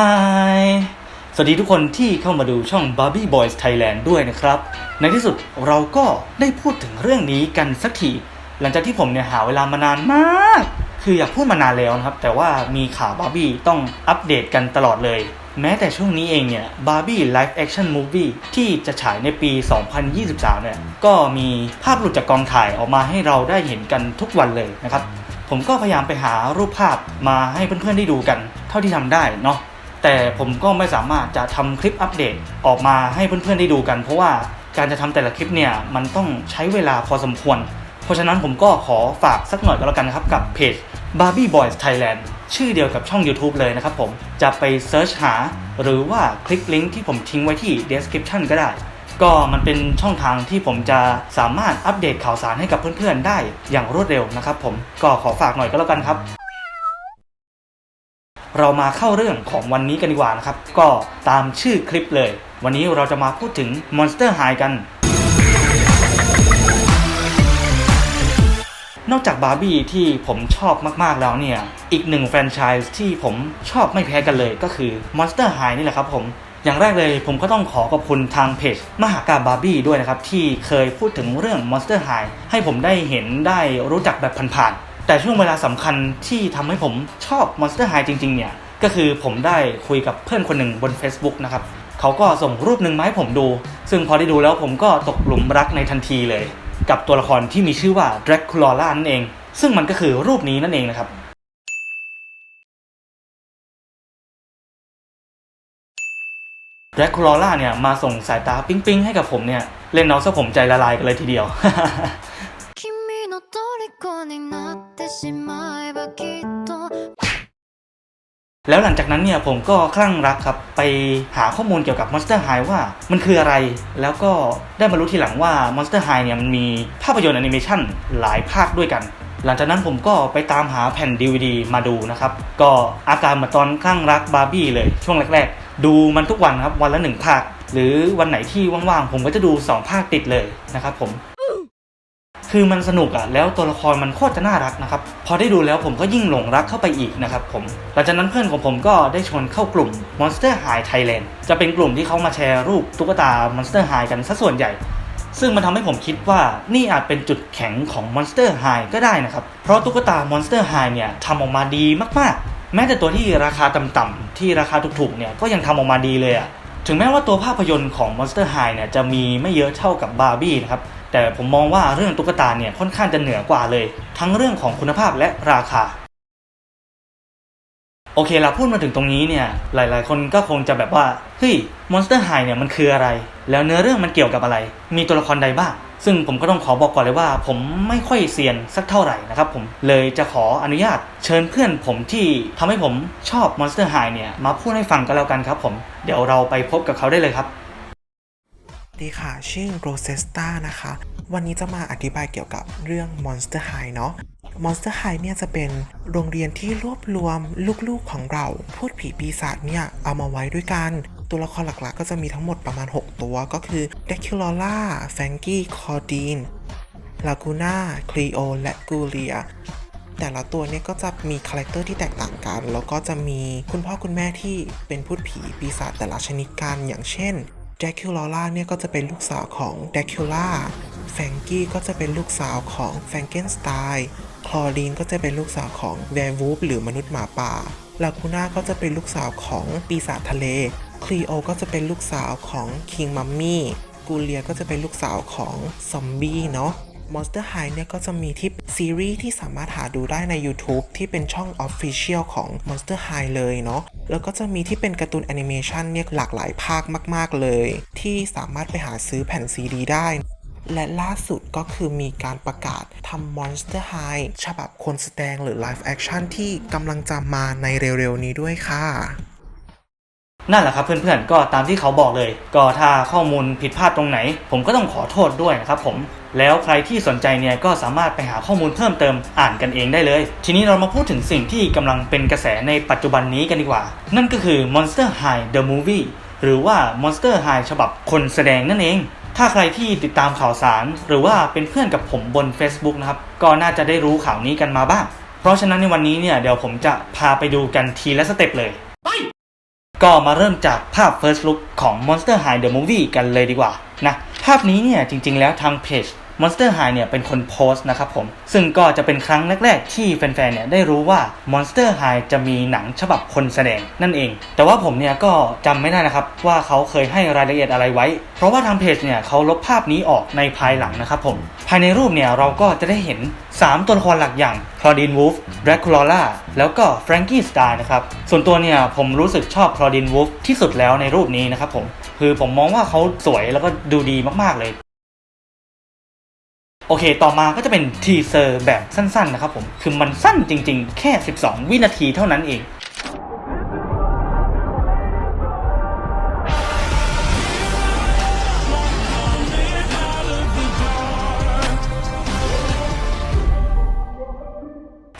ฮายสวัสดีทุกคนที่เข้ามาดูช่อง Barbie Boys Thailand ด้วยนะครับ ในที่สุดเราก็ได้พูดถึงเรื่องนี้กันสักที หลังจากที่ผมเนี่ยหาเวลามานานมาก คืออยากพูดมานานแล้วนะครับ แต่ว่ามีข่าวบาร์บี้ต้องอัปเดตกันตลอดเลย แม้แต่ช่วงนี้เองเนี่ย Barbie Live Action Movie ที่จะฉายในปี 2023 เนี่ย ก็มีภาพหลุดจากกองถ่ายออกมาให้เราได้เห็นกันทุกวันเลยนะครับ ผมก็พยายามไปหารูปภาพมาให้เพื่อนๆได้ดูกัน เท่าที่ทำได้เนาะ แต่ผมก็ไม่สามารถจะทำคลิปอัปเดตออกมาให้เพื่อนๆได้ดูกัน เพราะว่าการจะทำแต่ละคลิปเนี่ยมันต้องใช้เวลาพอสมควร เพราะฉะนั้นผมก็ขอฝากสักหน่อยก็แล้วกันนะครับกับเพจ Barbie Boys Thailand ชื่อเดียวกับช่อง YouTube เลยนะครับผมจะไปเซิร์ชหา หรือว่าคลิกลิงก์ที่ผมทิ้งไว้ที่ description ก็ได้ ก็มันเป็นช่องทางที่ผมจะสามารถอัปเดตข่าวสารให้กับเพื่อนๆ ได้อย่างรวดเร็วนะครับผมก็ขอฝากหน่อยก็แล้วกันครับ เรามาเข้าเรื่องของวันนี้กันดีกว่านะครับ ก็ตามชื่อคลิปเลย วันนี้เราจะมาพูดถึง Monster High กัน นอกจากบาร์บี้ที่ผมชอบมากๆแล้วเนี่ย อีกหนึ่งแฟรนไชส์ที่ผมชอบไม่แพ้กันเลยก็คือ Monster High นี่แหละครับผมอย่างแรกเลยผมก็ต้องขอขอบคุณทางเพจ มหากาบาร์บี้ด้วยนะครับ ที่เคยพูดถึงเรื่อง Monster High ให้ผมได้เห็นได้รู้จักแบบผ่านๆ แต่ช่วงเวลาสำคัญที่ทำให้ผมชอบ Monster High จริงๆเนี่ย ก็คือผมได้คุยกับเพื่อนคนหนึ่งบน Facebook นะครับ เขาก็ส่งรูปหนึ่งมาให้ผมดู ซึ่งพอได้ดูแล้วผมก็ตกหลุมรักในทันทีเลย กับตัวละครที่มีชื่อว่า Dracula นั่นเอง ซึ่งมันก็คือรูปนี้นั่นเองนะครับ Dracula เนี่ยมาส่งสายตาปิ๊งๆ ให้กับผมเนี่ย เล่นเอาซะผมใจละลายกันเลยทีเดียว 虜になってしまえばきっと แล้วหลังจากนั้นเนี่ยผมก็คลั่งรักครับ ไปหาข้อมูลเกี่ยวกับ Monster High ว่ามันคืออะไร แล้วก็ได้มารู้ทีหลังว่า Monster High เนี่ยมันมีภาพยนตร์แอนิเมชันหลายภาคด้วยกัน หลังจากนั้นผมก็ไปตามหาแผ่น DVD มาดูนะครับ ก็อาการเหมือนตอนคลั่งรักบาร์บี้เลยช่วงแรก ๆ ดูมันทุกวันครับ วันละหนึ่งภาค หรือวันไหนที่ว่างๆ ผมก็จะดู 2 ภาคติดเลยนะครับผม คือมันสนุกอะแล้วตัวละครมันโคตรจะน่ารักนะครับ พอได้ดูแล้วผมก็ยิ่งหลงรักเข้าไปอีกนะครับผมหลังจากนั้นเพื่อนของผมก็ได้ชวนเข้ากลุ่ม Monster High Thailand จะเป็นกลุ่มที่เขามาแชร์รูปตุ๊กตา Monster High กันซะส่วนใหญ่ ซึ่งมันทำให้ผมคิดว่านี่อาจเป็นจุดแข็งของ Monster High ก็ได้นะครับ เพราะตุ๊กตา Monster High เนี่ยทำออกมาดีมากๆ แม้แต่ตัวที่ราคาต่ำๆที่ราคาถูกๆเนี่ยก็ยังทำออกมาดีเลยอะถึงแม้ว่าตัวภาพยนตร์ของ Monster High เนี่ยจะมีไม่เยอะเท่ากับ Barbie นะครับ แต่ผมมองว่าเรื่องตุ๊กตาเนี่ยค่อนข้างจะเหนือกว่าเลย ทั้งเรื่องของคุณภาพและราคา โอเคเราพูดมาถึงตรงนี้เนี่ยหลาย ๆ คนก็คงจะแบบว่าเฮ้ย Monster High เนี่ยมันคืออะไร แล้วเนื้อเรื่องมันเกี่ยวกับอะไร มีตัวละครใดบ้างซึ่งผมก็ต้องขอบอกก่อนเลยว่า ผมไม่ค่อยเซียนสักเท่าไหร่นะครับผมเลยจะขออนุญาตเชิญเพื่อนผมที่ทำให้ผมชอบ Monster High เนี่ยมาพูดให้ฟังกันแล้วกันครับผม เดี๋ยวเราไปพบกับเขาได้เลยครับ ดีค่ะ ชื่อโรเซสตานะคะ วันนี้จะมาอธิบายเกี่ยวกับเรื่อง Monster High เนาะ Monster High เนี่ยจะเป็นโรงเรียนที่รวบรวมลูกๆของเราพูดผีปีศาจเนี่ยเอามาไว้ด้วยกัน ตัวละครหลักๆ ก็จะมีทั้งหมดประมาณ 6 ตัวก็คือ d e c u l a r a f a n k y c o r d i n Laguna Cleo และ Gulia แต่ละตัวเนี่ยก็จะมีคาแรคเตอร์ที่แตกต่างกัน แล้วก็จะมีคุณพ่อคุณแม่ที่เป็นพูดผีปีศาจแต่ละชนิดกันอย่างเช่น แดคิวลอล่าเนี่ยก็จะเป็นลูกสาวของแดคิวล่าแฟงกี้ก็จะเป็นลูกสาวของแฟงเกนสไตน์คลอรีนก็จะเป็นลูกสาวของแวร์วูฟหรือมนุษย์หมาป่า ลาคูน่าก็จะเป็นลูกสาวของปีศาจทะเล คลีโอก็จะเป็นลูกสาวของคิงมัมมี่ กูเลียก็จะเป็นลูกสาวของซอมบี้เนาะ Monster High เนี่ยก็จะมีที่ซีรีส์ที่สามารถหาดูได้ใน YouTube ที่เป็นช่อง Official ของ Monster High เลยเนาะแล้วก็จะมีที่เป็นการ์ตูนแอนิเมชันเนี่ยหลากหลายภาคมาก ๆ เลย ที่สามารถไปหาซื้อแผ่นซีดีได้และล่าสุดก็คือมีการประกาศทำ Monster High ฉบับคนแสดงหรือ Live Action ที่กำลังจะมาในเร็วๆนี้ด้วยค่ะ นั่นแหละครับเพื่อนๆก็ตามที่เขาบอกเลย ก็ถ้าข้อมูลผิดพลาดตรงไหน ผมก็ต้องขอโทษด้วยนะครับผมแล้วใครที่สนใจเนี่ยก็สามารถไปหาข้อมูลเพิ่มเติมอ่านกันเองได้เลย ทีนี้เรามาพูดถึงสิ่งที่กำลังเป็นกระแสในปัจจุบันนี้กันดีกว่า นั่นก็คือ Monster High the Movie หรือว่า Monster High ฉบับคนแสดงนั่นเอง ถ้าใครที่ติดตามข่าวสาร หรือว่าเป็นเพื่อนกับผมบน Facebook นะครับ ก็น่าจะได้รู้ข่าวนี้กันมาบ้าง เพราะฉะนั้นในวันนี้เนี่ยเดี๋ยวผมจะพาไปดูกันทีละสเต็ปเลย ก็มาเริ่มจากภาพ First Look ของ Monster High The Movie กันเลยดีกว่านะ ภาพนี้เนี่ยจริงๆแล้วทางเพจ Monster High เนี่ยเป็นคนโพสต์นะครับผม ซึ่งก็จะเป็นครั้งแรกๆ ที่แฟนๆ เนี่ยได้รู้ว่า Monster High จะมีหนังฉบับคนแสดงนั่นเอง แต่ว่าผมเนี่ยก็จำไม่ได้นะครับว่าเขาเคยให้รายละเอียดอะไรไว้ เพราะว่าทางเพจเนี่ยเขาลบภาพนี้ออกในภายหลังนะครับผม ภายในรูปเนี่ยเราก็จะได้เห็น 3 ตัวละครหลักอย่างคลอดินวูฟแดรคูลล่าแล้วก็แฟรงกี้สตาร์นะครับ ส่วนตัวเนี่ยผมรู้สึกชอบคลอดินวูฟที่สุดแล้วในรูปนี้นะครับผม คือผมมองว่าเขาสวยแล้วก็ดูดีมากๆเลย โอเค ต่อมาก็จะเป็นทีเซอร์แบบสั้นๆนะครับผม คือมันสั้นจริงๆ แค่ 12 วินาทีเท่านั้นเอง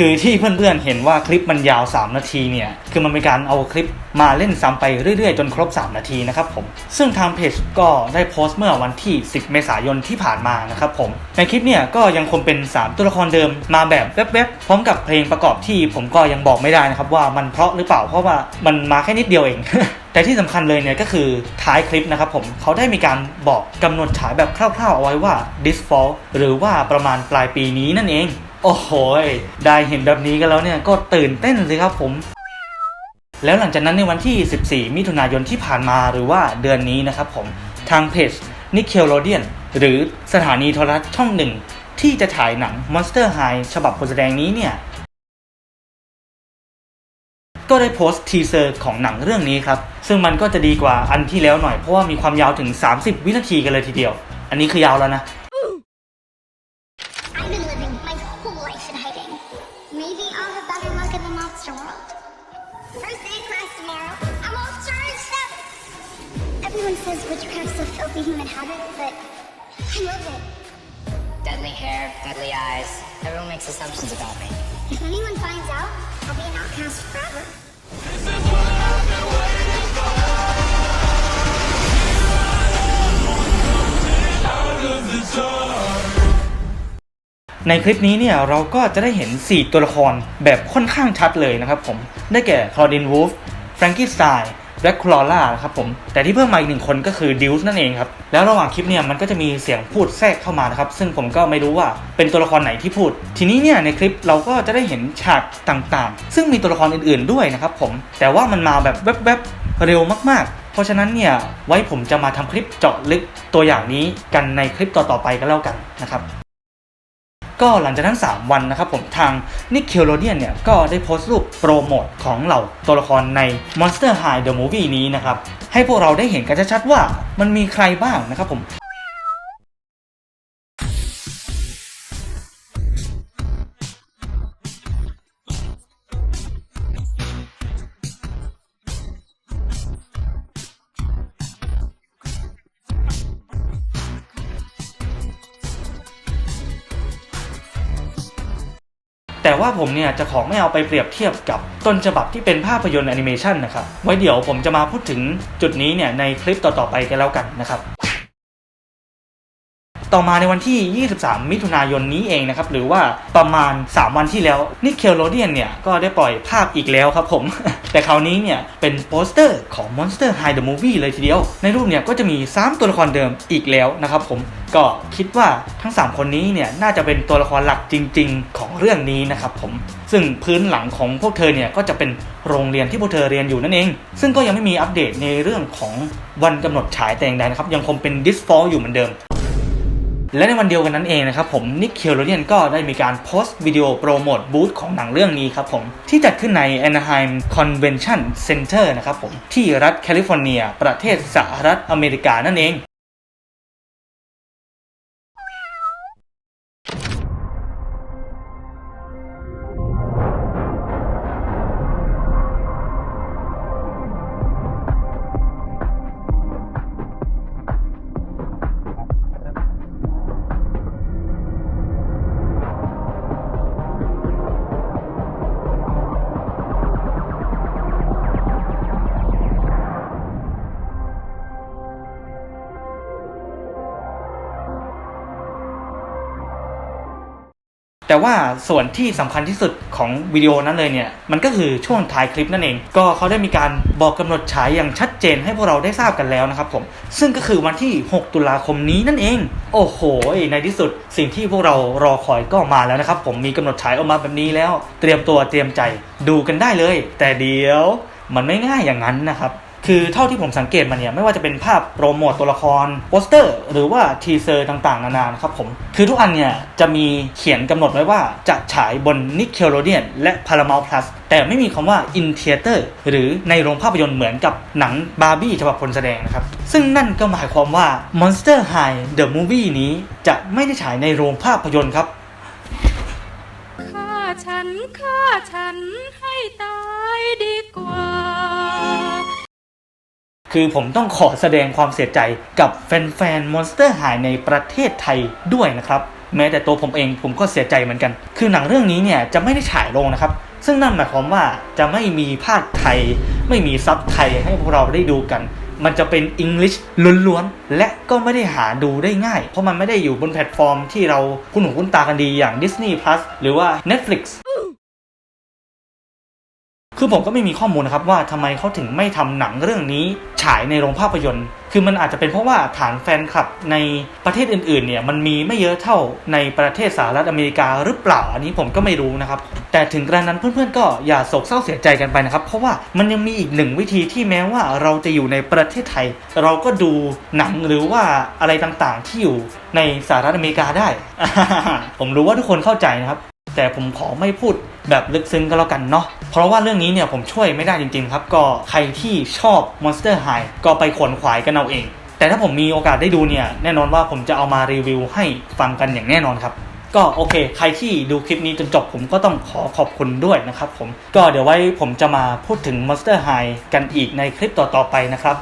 คือที่เพื่อนๆเห็นว่าคลิปมันยาว 3 นาทีเนี่ย คือมันเป็นการเอาคลิปมาเล่นซ้ำไปเรื่อยๆ จนครบ 3 นาทีนะครับผม ซึ่งทางเพจก็ได้โพสต์เมื่อวันที่ 10 เมษายนที่ผ่านมานะครับผม ในคลิปเนี่ยก็ยังคงเป็น 3 ตัวละครเดิมมาแบบแวบๆ พร้อมกับเพลงประกอบที่ผมก็ยังบอกไม่ได้นะครับว่ามันเพราะหรือเปล่าเพราะว่ามันมาแค่นิดเดียวเองแต่ที่สำคัญเลยเนี่ยก็คือท้ายคลิปนะครับผมเขาได้มีการบอกกำหนดฉายแบบคร่าวๆเอาไว้ว่า this fall หรือว่าประมาณปลายปีนี้นั่นเอง โอ้โหได้เห็นแบบนี้กันแล้วเนี่ยก็ตื่นเต้นสิครับผม แล้วหลังจากนั้นในวันที่ 14 มิถุนายนที่ผ่านมาหรือว่าเดือนนี้นะครับผมทางเพจ Nickelodeon หรือสถานีโทรทัศน์ช่องหนึ่งที่จะฉายหนัง Monster High ฉบับคนแสดงนี้เนี่ย ก็ได้โพสต์ทีเซอร์ของหนังเรื่องนี้ครับ ซึ่งมันก็จะดีกว่าอันที่แล้วหน่อยเพราะว่ามีความยาวถึง 30 วินาทีกันเลยทีเดียว อันนี้คือยาวแล้วนะ day of class tomorrow. I'm all charged up. Everyone says witchcraft's a filthy human habit, but I love it. Deadly hair, deadly eyes. Everyone makes assumptions about me. If anyone finds out, I'll be an outcast forever. ในคลิปนี้เนี่ยเราก็จะได้เห็น 4 ตัวละครแบบค่อนข้างชัดเลยนะครับผม ได้แก่คลอดินวูฟ แฟรงกี้สไตน์แบล็กคลอล่านะครับผม แต่ที่เพิ่มมาอีกหนึ่งคนก็คือดิวส์นั่นเองครับ แล้วระหว่างคลิปเนี่ยมันก็จะมีเสียงพูดแทรกเข้ามานะครับ ซึ่งผมก็ไม่รู้ว่าเป็นตัวละครไหนที่พูด ทีนี้เนี่ยในคลิปเราก็จะได้เห็นฉากต่างๆ ซึ่งมีตัวละครอื่นๆด้วยนะครับผม แต่ว่ามันมาแบบแวบๆเร็วมากๆ เพราะฉะนั้นเนี่ยไว้ผมจะมาทำคลิปเจาะลึกตัวอย่างนี้กันในคลิปต่อๆไปก็แล้วกันนะครับ ก็หลังจากทั้ง 3 วันนะครับผมทาง Nickelodeon เนี่ยก็ได้โพสต์รูปโปรโมทของเหล่าตัวละครใน Monster High The Movie นี้นะครับ ให้พวกเราได้เห็นกันชัดๆว่ามันมีใครบ้างนะครับผม แต่ว่าผมเนี่ยจะขอไม่เอาไปเปรียบเทียบกับต้นฉบับที่เป็นภาพยนตร์แอนิเมชันนะครับ ไว้เดี๋ยวผมจะมาพูดถึงจุดนี้เนี่ยในคลิปต่อๆไปกันแล้วกันนะครับ ต่อมาในวันที่ 23 มิถุนายนนี้เองนะครับ หรือว่าประมาณ 3 วันที่แล้วนิเคลโ d เดียนเนี่ย ก็ได้ปล่อยภาพอีกแล้วครับผม แต่คราวนี้เนี่ย เป็นโปสเตอร์ของ Monster High the Movie เลยทีเดียว ในรูปเนี่ย ก็จะมี 3 ตัวละครเดิมอีกแล้วนะครับผมก็คิดว่าทั้ง 3 คนนี้เนี่ย น่าจะเป็นตัวละครหลักจริง ๆ ของเรื่องนี้นะครับผมซึ่งพื้นหลังของพวกเธอเนี่ย ก็จะเป็นโรงเรียนที่พวกเธอเรียนอยู่นั่นเอง ซึ่งก็ยังไม่มีอัปเดตในเรื่องของวันกำหนดฉายแต่อย่างใดนะครับ ยังคงเป็น This Fall อยู่เหมือนเดิม และในวันเดียวกันนั้นเองนะครับผมนิกเคลโรเดียนก็ได้มีการโพสต์วิดีโอโปรโมทบูธของหนังเรื่องนี้ครับผมที่จัดขึ้นใน Anaheim Convention Center นะครับผมที่รัฐแคลิฟอร์เนีย ประเทศสหรัฐอเมริกานั่นเอง แต่ว่าส่วนที่สำคัญที่สุดของวิดีโอนั้นเลยเนี่ยมันก็คือช่วงท้ายคลิปนั่นเอง ก็เขาได้มีการบอกกำหนดฉายอย่างชัดเจนให้พวกเราได้ทราบกันแล้วนะครับผมซึ่งก็คือวันที่ 6 ตุลาคมนี้นั่นเอง โอ้โห ในที่สุดสิ่งที่พวกเรารอคอยก็มาแล้วนะครับผมมีกำหนดฉายออกมาแบบนี้แล้ว เตรียมตัวเตรียมใจดูกันได้เลย แต่เดี๋ยวมันไม่ง่ายอย่างนั้นนะครับ คือเท่าที่ผมสังเกตมาเนี่ยไม่ว่าจะเป็นภาพโปรโมทตัวละครโปสเตอร์ หรือว่าทีเซอร์ต่างๆ นานานะครับผม คือทุกอันเนี่ยจะมีเขียนกำหนดไว้ว่าจะฉายบน Nickelodeon และ Paramount Plus แต่ไม่มีคำว่า in theater หรือในโรงภาพยนตร์เหมือนกับหนังบาร์บี้ฉบับคนแสดงนะครับ ซึ่งนั่นก็หมายความว่า Monster High The Movie นี้จะไม่ได้ฉายในโรงภาพยนตร์ครับฆ่าฉันฆ่าฉันให้ตายดีกว่า คือผมต้องขอแสดงความเสียใจกับแฟนๆ Monster High ในประเทศไทยด้วยนะครับ แม้แต่ตัวผมเองผมก็เสียใจเหมือนกัน คือหนังเรื่องนี้เนี่ยจะไม่ได้ฉายลงนะครับ ซึ่งนั่นหมายความว่าจะไม่มีภาคไทย ไม่มีซับไทยให้พวกเราได้ดูกัน มันจะเป็นอังกฤษล้วนๆ และก็ไม่ได้หาดูได้ง่าย เพราะมันไม่ได้อยู่บนแพลตฟอร์มที่เราคุ้นหูคุ้นตากันดีอย่าง Disney Plus หรือว่า Netflix คือผมก็ไม่มีข้อมูลนะครับว่าทำไมเขาถึงไม่ทำหนังเรื่องนี้ฉายในโรงภาพยนตร์ คือมันอาจจะเป็นเพราะว่าฐานแฟนคลับในประเทศอื่นๆเนี่ยมันมีไม่เยอะเท่าในประเทศสหรัฐอเมริกาหรือเปล่าอันนี้ผมก็ไม่รู้นะครับแต่ถึงกระนั้นเพื่อนๆก็อย่าโศกเศร้าเสียใจกันไปนะครับ เพราะว่ามันยังมีอีกหนึ่งวิธีที่แม้ว่าเราจะอยู่ในประเทศไทย เราก็ดูหนังหรือว่าอะไรต่างๆที่อยู่ในสหรัฐอเมริกาได้ ผมรู้ว่าทุกคนเข้าใจนะครับ แต่ผมขอไม่พูดแบบลึกซึ้งก็แล้วกันเนาะเพราะว่าเรื่องนี้เนี่ยผมช่วยไม่ได้จริงๆครับ ก็ใครที่ชอบ Monster High ก็ไปขวนขวายกันเอาเอง แต่ถ้าผมมีโอกาสได้ดูเนี่ยแน่นอนว่าผมจะเอามารีวิวให้ฟังกันอย่างแน่นอนครับก็โอเค ใครที่ดูคลิปนี้จนจบผมก็ต้องขอขอบคุณด้วยนะครับผม ก็เดี๋ยวไว้ผมจะมาพูดถึง Monster High กันอีกในคลิปต่อๆไปนะครับ